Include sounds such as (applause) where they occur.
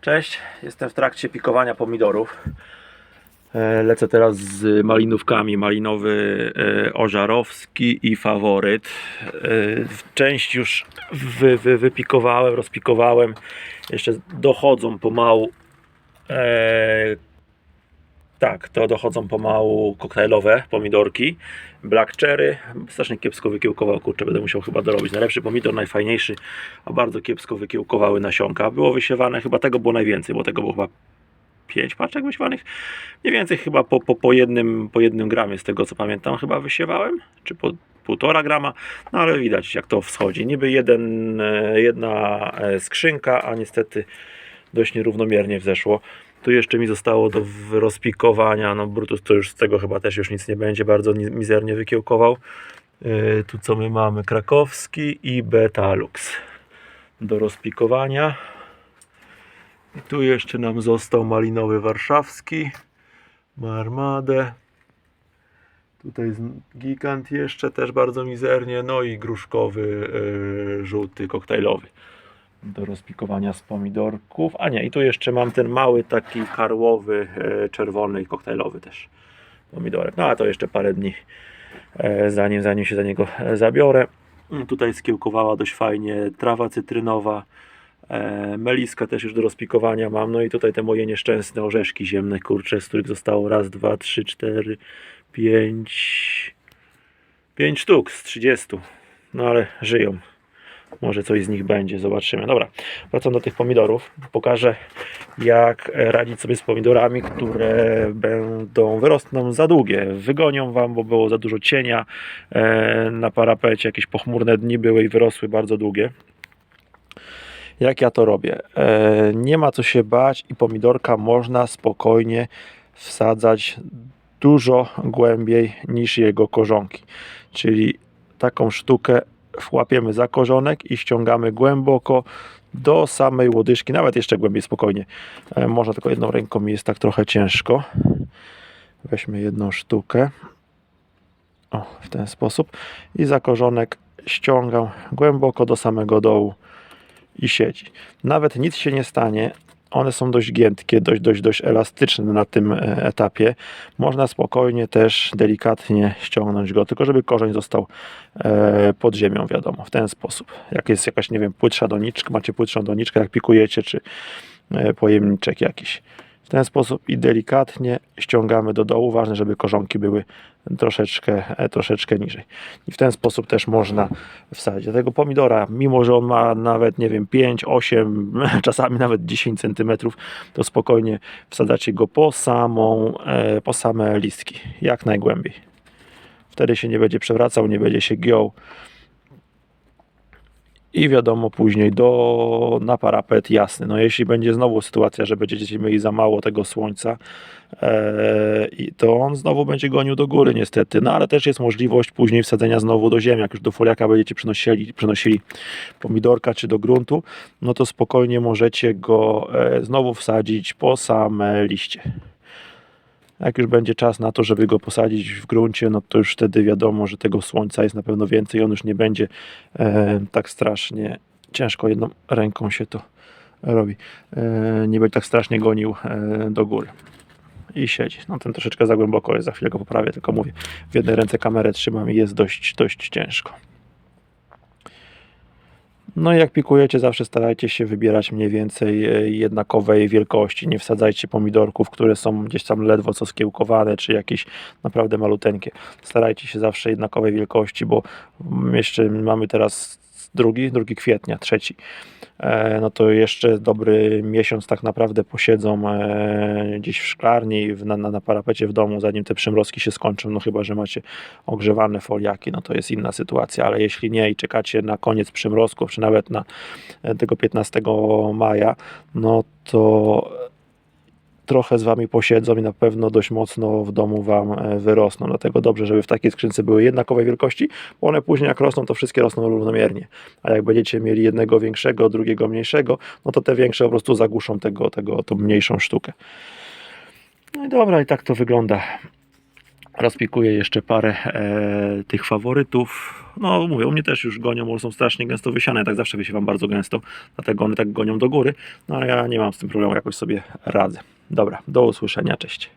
Cześć, jestem w trakcie pikowania pomidorów. E, Lecę teraz z malinówkami. Malinowy e, ożarowski i faworyt. E, Część już wy, wy, wypikowałem, rozpikowałem. Jeszcze dochodzą pomału. Tak, to dochodzą pomału koktajlowe pomidorki. Black cherry. Strasznie kiepsko wykiełkował, kurczę, będę musiał chyba dorobić. Najlepszy pomidor, najfajniejszy, a bardzo kiepsko wykiełkowały nasionka. Było wysiewane, chyba tego było najwięcej, bo tego było chyba 5 paczek wysiewanych. Mniej więcej chyba po, po, po, jednym, po jednym gramie, z tego co pamiętam, chyba wysiewałem, czy po półtora grama, no ale widać jak to wschodzi. Niby jeden, e, jedna e, skrzynka, a niestety dość nierównomiernie wzeszło. Tu jeszcze mi zostało do rozpikowania, no Brutus to już z tego chyba też już nic nie będzie, bardzo ni- mizernie wykiełkował. Yy, tu co my mamy, krakowski i Betalux do rozpikowania. I tu jeszcze nam został malinowy warszawski, marmadę. Tutaj gigant jeszcze też bardzo mizernie, no i gruszkowy, yy, żółty, koktajlowy do rozpikowania z pomidorków. A nie, i tu jeszcze mam ten mały taki karłowy, e, czerwony i koktajlowy też pomidorek. No a to jeszcze parę dni e, zanim, zanim się za niego e, zabiorę. Mm, Tutaj skiełkowała dość fajnie trawa cytrynowa. Meliska też już do rozpikowania mam. No i tutaj te moje nieszczęsne orzeszki ziemne, kurcze, z których zostało raz, dwa, trzy, cztery, pięć, pięć sztuk z 30. No ale żyją. Może coś z nich będzie, zobaczymy. Dobra, wracam do tych pomidorów. Pokażę, jak radzić sobie z pomidorami, które będą wyrosną za długie. Wygonią wam, bo było za dużo cienia e, na parapecie, jakieś pochmurne dni były i wyrosły bardzo długie. Jak ja to robię? E, nie ma co się bać i pomidorka można spokojnie wsadzać dużo głębiej niż jego korzonki. Czyli taką sztukę włapiemy za korzonek i ściągamy głęboko do samej łodyżki, nawet jeszcze głębiej spokojnie. E, Można tylko jedną ręką mi jest tak trochę ciężko. Weźmy jedną sztukę. O, w ten sposób. I za korzonek ściągam głęboko do samego dołu i siedzi. Nawet nic się nie stanie. One są dość giętkie, dość, dość, dość elastyczne na tym e, etapie. Można spokojnie też delikatnie ściągnąć go, tylko żeby korzeń został e, pod ziemią, wiadomo, w ten sposób. Jak jest jakaś, nie wiem, płytsza doniczka, macie płytszą doniczkę, jak pikujecie, czy e, pojemniczek jakiś. W ten sposób i delikatnie ściągamy do dołu. Ważne, żeby korzonki były troszeczkę, e, troszeczkę niżej. I w ten sposób też można wsadzić. Do tego pomidora, mimo że on ma nawet, nie wiem, 5, 8, (laughs) czasami nawet 10 cm, to spokojnie wsadzacie go po samą, e, po same listki, jak najgłębiej. Wtedy się nie będzie przewracał, nie będzie się giął. I wiadomo, później do, na parapet jasny. No jeśli będzie znowu sytuacja, że będziecie mieli za mało tego słońca, e, to on znowu będzie gonił do góry niestety. No ale też jest możliwość później wsadzenia znowu do ziemi. Jak już do foliaka będziecie przynosili, przynosili pomidorka czy do gruntu, no to spokojnie możecie go e, znowu wsadzić po same liście. Jak już będzie czas na to, żeby go posadzić w gruncie, no to już wtedy wiadomo, że tego słońca jest na pewno więcej. On już nie będzie e, tak strasznie ciężko jedną ręką się to robi. E, nie będzie tak strasznie gonił e, do góry. I siedzi. No ten troszeczkę za głęboko jest, za chwilę go poprawię, tylko mówię. W jednej ręce kamerę trzymam i jest dość, dość ciężko. No i jak pikujecie, zawsze starajcie się wybierać mniej więcej e, jednakowej wielkości. Nie wsadzajcie pomidorków, które są gdzieś tam ledwo co skiełkowane, czy jakieś naprawdę maluteńkie. Starajcie się zawsze jednakowej wielkości, bo jeszcze mamy teraz drugi, drugi kwietnia, trzeci. E, No to jeszcze dobry miesiąc tak naprawdę posiedzą e, gdzieś w szklarni, na, na, na parapecie w domu, zanim te przymrozki się skończą. No chyba, że macie ogrzewane foliaki, no to jest inna sytuacja, ale jeśli nie i czekacie na koniec przymrozków, czy nawet na e, tego 15 maja, no to trochę z Wami posiedzą i na pewno dość mocno w domu Wam e, wyrosną. Dlatego dobrze, żeby w takiej skrzynce były jednakowej wielkości, bo one później jak rosną, to wszystkie rosną równomiernie. A jak będziecie mieli jednego większego, drugiego mniejszego, no to te większe po prostu zagłuszą tego, tego, tą mniejszą sztukę. No i dobra, i tak to wygląda Rozpikuję jeszcze parę e, tych faworytów. No mówię, u mnie też już gonią, bo są strasznie gęsto wysiane, tak zawsze wysiewam bardzo gęsto, dlatego one tak gonią do góry, no ale ja nie mam z tym problemu, jakoś sobie radzę. Dobra, do usłyszenia, cześć.